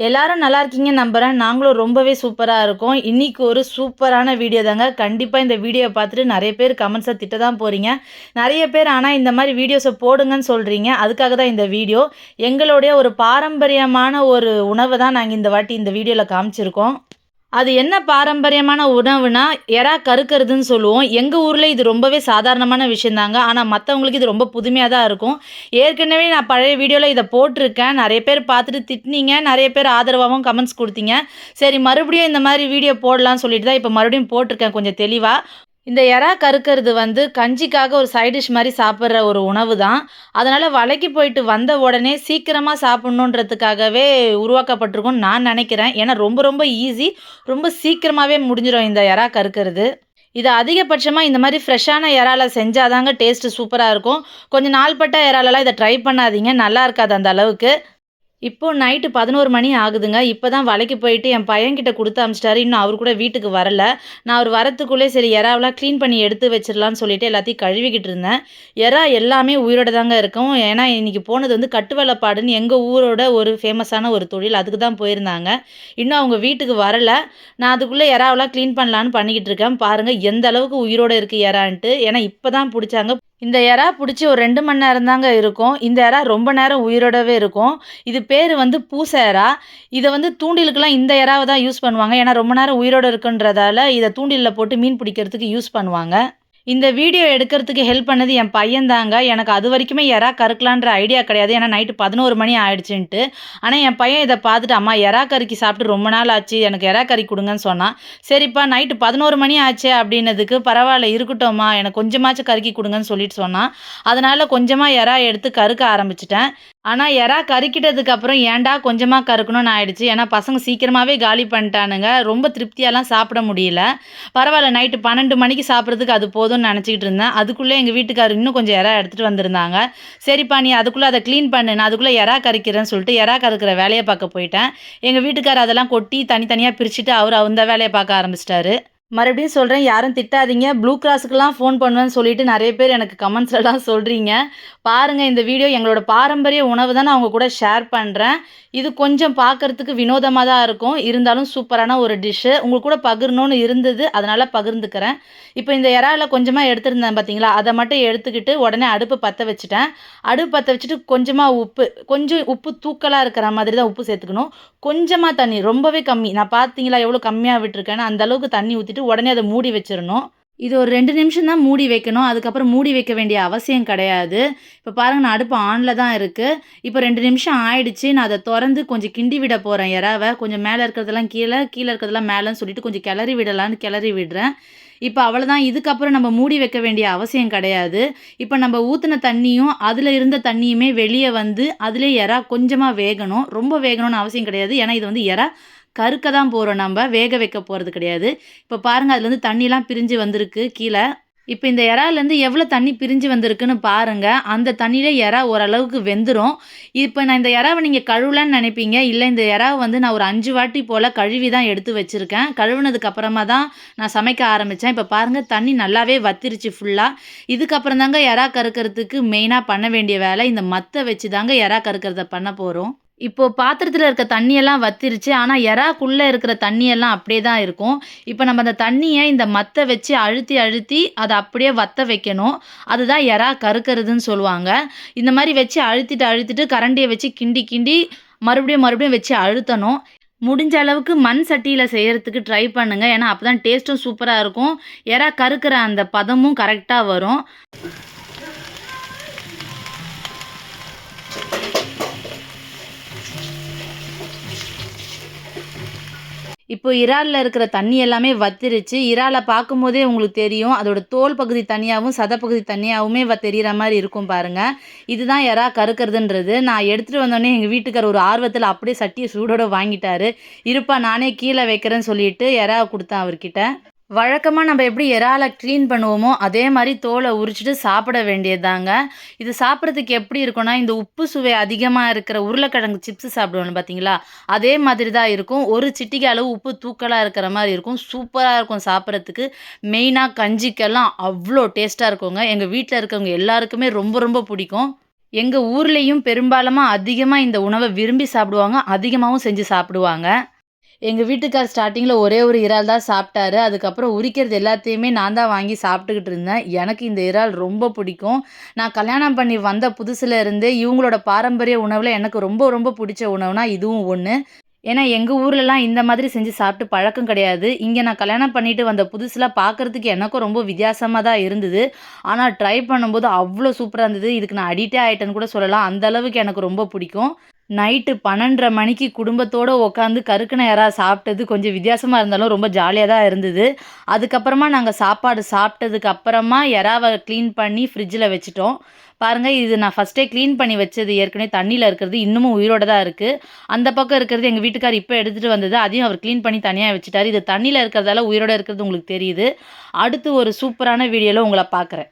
எல்லாரும் நல்லா இருக்கீங்க நம்புகிறேன் நாங்களும் ரொம்பவே சூப்பராக இருக்கோம். இன்றைக்கி ஒரு சூப்பரான வீடியோ தாங்க. கண்டிப்பாக இந்த வீடியோவை பார்த்துட்டு நிறைய பேர் கமெண்ட்ஸை திட்ட தான் போகிறீங்க நிறைய பேர் ஆனால் இந்த மாதிரி வீடியோஸை போடுங்கன்னு சொல்கிறீங்க அதுக்காக தான் இந்த வீடியோ. எங்களுடைய ஒரு பாரம்பரியமான ஒரு உணவை தான் நாங்கள் இந்த வாட்டி இந்த வீடியோவில் காமிச்சிருக்கோம். அது என்ன பாரம்பரியமான உணவுனா எறா கருக்கிறதுன்னு சொல்லுவோம். எங்கள் ஊரில் இது ரொம்பவே சாதாரணமான விஷயந்தாங்க. ஆனால் மற்றவங்களுக்கு இது ரொம்ப புதுமையாக தான் இருக்கும். ஏற்கனவே நான் பழைய வீடியோவில் இதை போட்டிருக்கேன். நிறைய பேர் பார்த்துட்டு திட்டினீங்க. நிறைய பேர் ஆதரவாகவும் கமெண்ட்ஸ் கொடுத்தீங்க. சரி மறுபடியும் இந்த மாதிரி வீடியோ போடலாம்னு சொல்லிட்டு தான் இப்போ மறுபடியும் போட்டிருக்கேன் கொஞ்சம் தெளிவாக இந்த எறா கறுக்கிறது வந்து கஞ்சிக்காக ஒரு சைட் டிஷ் மாதிரி சாப்பிட்ற ஒரு உணவு தான் அதனால் வலைக்கு போயிட்டு வந்த உடனே சீக்கிரமாக சாப்பிட்ணுன்றதுக்காகவே உருவாக்கப்பட்டிருக்கும்னு நான் நினைக்கிறேன். ஏன்னா ரொம்ப ரொம்ப ஈஸி ரொம்ப சீக்கிரமாகவே முடிஞ்சிடும் இந்த எறா கறுக்கிறது. இது அதிகபட்சமாக இந்த மாதிரி ஃப்ரெஷ்ஷான இறால செஞ்சால் தாங்க டேஸ்ட்டு சூப்பராக இருக்கும். கொஞ்சம் நாள்பட்ட இறாலெல்லாம் இதை ட்ரை பண்ணாதீங்க. நல்லா இருக்காது அந்த அளவுக்கு. இப்போ நைட்டு பதினோரு மணி ஆகுதுங்க. இப்போ தான் வலைக்கு போயிட்டு என் பையன்கிட்ட கொடுத்து அமிச்சிட்டாரு. இன்னும் அவர் கூட வீட்டுக்கு வரல. நான் அவர் வரத்துக்குள்ளே சரி எறாவெலாம் க்ளீன் பண்ணி எடுத்து வச்சிடலான்னு சொல்லிட்டு எல்லாத்தையும் கழுவிக்கிட்டு இருந்தேன். எறா எல்லாமே உயிரோட தாங்க இருக்கும். ஏன்னா இன்றைக்கி போனது வந்து கட்டுவலப்பாடுன்னு எங்கள் ஊரோட ஒரு ஃபேமஸான ஒரு தொழில். அதுக்கு தான் போயிருந்தாங்க. இன்னும் அவங்க வீட்டுக்கு வரல. நான் அதுக்குள்ளே எறாவெலாம் க்ளீன் பண்ணலான்னு பண்ணிக்கிட்டு இருக்கேன். பாருங்கள் எந்த அளவுக்கு உயிரோடு இருக்குது எறான்ட்டு. ஏன்னா இப்போ தான் பிடிச்சாங்க. இந்த எறா பிடிச்சி ஒரு ரெண்டு மணி நேரம் தாங்க இருக்கும். இந்த எறா ரொம்ப நேரம் உயிரோடவே இருக்கும். இது பேர் வந்து பூசை எறா. இதை வந்து தூண்டிலுக்கெலாம் இந்த எறாவை தான் யூஸ் பண்ணுவாங்க. ஏன்னா ரொம்ப நேரம் உயிரோடு இருக்குன்றதால இதை தூண்டிலில் போட்டு மீன் பிடிக்கிறதுக்கு யூஸ் பண்ணுவாங்க. இந்த வீடியோ எடுக்கிறதுக்கு ஹெல்ப் பண்ணது என் பையன் தாங்க எனக்கு அது வரைக்குமே எறா கறுக்கலான்ற ஐடியா கிடையாது. ஏன்னா நைட்டு பதினோரு மணி ஆயிடுச்சுன்ட்டு. ஆனால் என் பையன் இதை பார்த்துட்டு அம்மா எறா கறிக்கு சாப்பிட்டு ரொம்ப நாள் ஆச்சு. எனக்கு எறா கறி கொடுங்கன்னு சொன்னான். சரிப்பா நைட்டு பதினோரு மணி ஆச்சு அப்படின்னதுக்கு பரவாயில்ல இருக்கட்டும்மா. எனக்கு கொஞ்சமாச்சும் கறிக்கி கொடுங்கன்னு சொல்லிட்டு சொன்னான். அதனால் கொஞ்சமாக எறா எடுத்து கறுக்க ஆரம்பிச்சிட்டேன். ஆனால் எறா கறிக்கிட்டதுக்கு அப்புறம் ஏன்டா கொஞ்சமாக கறுக்கணும்னு ஆயிடுச்சு. ஏன்னா பசங்க சீக்கிரமாகவே காலி பண்ணிட்டானுங்க. ரொம்ப திருப்தியாலாம் சாப்பிட முடியல. பரவாயில்ல நைட்டு பன்னெண்டு மணிக்கு சாப்பிட்றதுக்கு அது போதும் போதும்னு நினச்சிக்கிட்டு இருந்தேன். அதுக்குள்ளே எங்கள் வீட்டுக்காரர் இன்னும் கொஞ்சம் எறா எடுத்துகிட்டு வந்திருந்தாங்க. சரிப்பா நீ அதுக்குள்ளே அதை க்ளீன் பண்ணு நான் அதுக்குள்ளே எறா கறிக்கிறேன்னு சொல்லிட்டு எறா கறுக்கிற வேலையை பார்க்க போயிட்டேன். எங்கள் வீட்டுக்காரர் அதெல்லாம் கொட்டி தனித்தனியாக பிரிச்சுட்டு அவர் அந்த வேலையை பார்க்க ஆரம்பிச்சிட்டாரு. மறுபடியும் சொல்கிறேன் யாரும் திட்டாதீங்க. ப்ளூ கிராஸுக்கெலாம் ஃபோன் பண்ணுவேன்னு சொல்லிட்டு நிறைய பேர் எனக்கு கமெண்ட்ஸ் எல்லாம் சொல்கிறீங்க பாருங்கள் இந்த வீடியோ எங்களோட பாரம்பரிய உணவு தான் நான் அவங்க கூட ஷேர் பண்ணுறேன் இது கொஞ்சம் பார்க்குறதுக்கு வினோதமாக தான் இருக்கும். இருந்தாலும் சூப்பரான ஒரு டிஷ்ஷு உங்களுக்கு கூட பகிரணும்னு இருந்தது அதனால் பகிர்ந்துக்கிறேன். இப்போ இந்த இறாவில் கொஞ்சமாக எடுத்துருந்தேன் பார்த்தீங்களா அதை மட்டும் எடுத்துக்கிட்டு உடனே அடுப்பு பற்ற வச்சுட்டேன். அடுப்பு பற்ற வச்சுட்டு கொஞ்சமாக உப்பு கொஞ்சம் உப்பு தூக்கலாக இருக்கிற மாதிரி தான் உப்பு சேர்த்துக்கணும். கொஞ்சமாக தண்ணி ரொம்பவே கம்மி. நான் பார்த்தீங்களா எவ்வளோ கம்மியாக விட்டுருக்கேன்னு அந்த அளவுக்கு தண்ணி வச்சுட்டு உடனே அதை மூடி வச்சிடணும். இது ஒரு ரெண்டு நிமிஷம் தான் மூடி வைக்கணும். அதுக்கப்புறம் மூடி வைக்க வேண்டிய அவசியம் கிடையாது. இப்போ பாருங்கள் நான் அடுப்பு ஆனில் தான் இருக்குது இப்போ ரெண்டு நிமிஷம் ஆயிடுச்சு. நான் அதை திறந்து கொஞ்சம் கிண்டி விட போகிறேன் இறாவை. கொஞ்சம் மேலே இருக்கிறதெல்லாம் கீழே கீழே இருக்கிறதெல்லாம் மேலேன்னு சொல்லிட்டு கொஞ்சம் கிளறி விடலான்னு கிளறி விடுறேன். இப்போ அவ்வளோதான் இதுக்கப்புறம் நம்ம மூடி வைக்க வேண்டிய அவசியம் கிடையாது. இப்போ நம்ம ஊற்றின தண்ணியும் அதில் இருந்த தண்ணியுமே வெளியே வந்து அதிலே இறா கொஞ்சமாக வேகணும். ரொம்ப வேகணும்னு அவசியம் கிடையாது. ஏன்னா இது வந்து இறா கருக்க தான் போகிறோம் நம்ம வேக வைக்க போகிறது கிடையாது. இப்போ பாருங்கள் அதுலேருந்து தண்ணிலாம் பிரிஞ்சு வந்திருக்கு கீழே. இப்போ இந்த இறாலேருந்து எவ்வளோ தண்ணி பிரிஞ்சு வந்திருக்குன்னு பாருங்கள் அந்த தண்ணியிலே இறா ஓரளவுக்கு வெந்துடும் இப்போ நான் இந்த இறாவை நீங்கள் கழுவலன்னு நினைப்பீங்க. இல்லை இந்த இறாவை வந்து நான் ஒரு அஞ்சு வாட்டி போல் கழுவி தான் எடுத்து வச்சுருக்கேன். கழுவுனதுக்கு அப்புறமா தான் நான் சமைக்க ஆரம்பித்தேன் இப்போ பாருங்கள் தண்ணி நல்லாவே வத்திருச்சு ஃபுல்லாக இதுக்கப்புறம் தாங்க இறா கறுக்கிறதுக்கு மெயினாக பண்ண வேண்டிய வேலை. இந்த மத்தை வச்சு தாங்க இறா கறுக்கிறத பண்ண போகிறோம் இப்போ பாத்திரத்தில் இருக்க தண்ணியெல்லாம் வத்திருச்சு. ஆனால் எறாக்குள்ளே இருக்கிற தண்ணியெல்லாம் அப்படியே தான் இருக்கும். இப்போ நம்ம அந்த தண்ணியை இந்த மத்தை வச்சு அழுத்தி அழுத்தி அதை அப்படியே வத்த வைக்கணும். அதுதான் எறா கறுக்கிறதுன்னு சொல்லுவாங்க. இந்த மாதிரி வச்சு அழுத்திட்டு அழுத்திட்டு கரண்டியை வச்சு கிண்டி கிண்டி மறுபடியும் மறுபடியும் வச்சு அழுத்தணும். முடிஞ்ச அளவுக்கு மண் சட்டியில் செய்கிறதுக்கு ட்ரை பண்ணுங்கள் ஏன்னா அப்போ தான் டேஸ்ட்டும் சூப்பராக இருக்கும். எறா கறுக்கிற அந்த பதமும் கரெக்டாக வரும். இப்போ இறாலில் இருக்கிற தண்ணி எல்லாமே வத்திருச்சு. இறாலை பார்க்கும்போதே உங்களுக்கு தெரியும். அதோட தோல் பகுதி தனியாகவும் சதப்பகுதி தனியாகவுமே வ தெரிகிற மாதிரி இருக்கும் பாருங்கள் இதுதான் இறா கறுக்கிறதுன்றது நான் எடுத்துகிட்டு வந்தோடனே எங்கள் வீட்டுக்கார் ஒரு ஆர்வத்தில் அப்படியே சட்டியை சூடோடு வாங்கிட்டாரு. இருப்பா நானே கீழே வைக்கிறேன்னு சொல்லிட்டு இறா கொடுத்தேன் அவர்கிட்ட? வழக்கமாக நம்ம எப்படி இறால க்ளீன் பண்ணுவோமோ அதே மாதிரி தோலை உரிச்சிட்டு சாப்பிட வேண்டியதுதாங்க. இது சாப்பிட்றதுக்கு எப்படி இருக்கும்னா இந்த உப்பு சுவை அதிகமாக இருக்கிற உருளைக்கிழங்கு சிப்ஸ் சாப்பிடுவோம் பார்த்தீங்களா அதே மாதிரி தான் இருக்கும். ஒரு சிட்டிக்கு அளவு உப்பு தூக்கலாக இருக்கிற மாதிரி இருக்கும். சூப்பராக இருக்கும் சாப்பிட்றதுக்கு. மெயினாக கஞ்சிக்கெல்லாம் அவ்வளோ டேஸ்ட்டாக இருக்குங்க. எங்கள் வீட்டில் இருக்கவங்க எல்லாருக்குமே ரொம்ப ரொம்ப பிடிக்கும். எங்கள் ஊர்லேயும் பெரும்பாலும் அதிகமாக இந்த உணவை விரும்பி சாப்பிடுவாங்க. அதிகமாகவும் செஞ்சு சாப்பிடுவாங்க. எங்கள் வீட்டுக்கார் ஸ்டார்டிங்கில் ஒரே ஒரு இறால் தான் சாப்பிட்டாரு. அதுக்கப்புறம் உரிக்கிறது எல்லாத்தையுமே நான் தான் வாங்கி சாப்பிட்டுக்கிட்டு இருந்தேன். எனக்கு இந்த இறால் ரொம்ப பிடிக்கும். நான் கல்யாணம் பண்ணி வந்த புதுசுல இருந்தே இவங்களோட பாரம்பரிய உணவில் எனக்கு ரொம்ப ரொம்ப பிடிச்ச உணவுனா இதுவும் ஒன்று ஏன்னா எங்கள் ஊர்லலாம் இந்த மாதிரி செஞ்சு சாப்பிட்டு பழக்கம் கிடையாது. இங்கே நான் கல்யாணம் பண்ணிட்டு வந்த புதுசில் பார்க்குறதுக்கு எனக்கும் ரொம்ப வித்தியாசமாக தான் இருந்தது. ஆனால் ட்ரை பண்ணும்போது அவ்வளோ சூப்பராக இருந்தது. இதுக்கு நான் அடிக்டே ஆகிட்டேன்னு கூட சொல்லலாம். அந்தளவுக்கு எனக்கு ரொம்ப பிடிக்கும். நைட்டு பன்னெண்டரை மணிக்கு குடும்பத்தோடு உட்காந்து கருக்குன இறா சாப்பிட்டது கொஞ்சம் வித்தியாசமாக இருந்தாலும் ரொம்ப ஜாலியாக தான் இருந்தது. அதுக்கப்புறமா நாங்கள் சாப்பாடு சாப்பிட்டதுக்கு அப்புறமா இறாவை க்ளீன் பண்ணி ஃப்ரிட்ஜில் வச்சுட்டோம். பாருங்கள் இது நான் ஃபஸ்ட்டே க்ளீன் பண்ணி வச்சது ஏற்கனவே தண்ணியில் இருக்கிறது இன்னமும் உயிரோட தான் இருக்குது அந்த பக்கம் இருக்கிறது எங்கள் வீட்டுக்கார் இப்போ எடுத்துகிட்டு வந்தது அதையும் அவர் க்ளீன் பண்ணி தனியாக வச்சுட்டார். இது தண்ணியில் இருக்கிறதால உயிரோடு இருக்கிறது உங்களுக்கு தெரியுது. அடுத்து ஒரு சூப்பரான வீடியோவில் உங்களை பார்க்குறேன்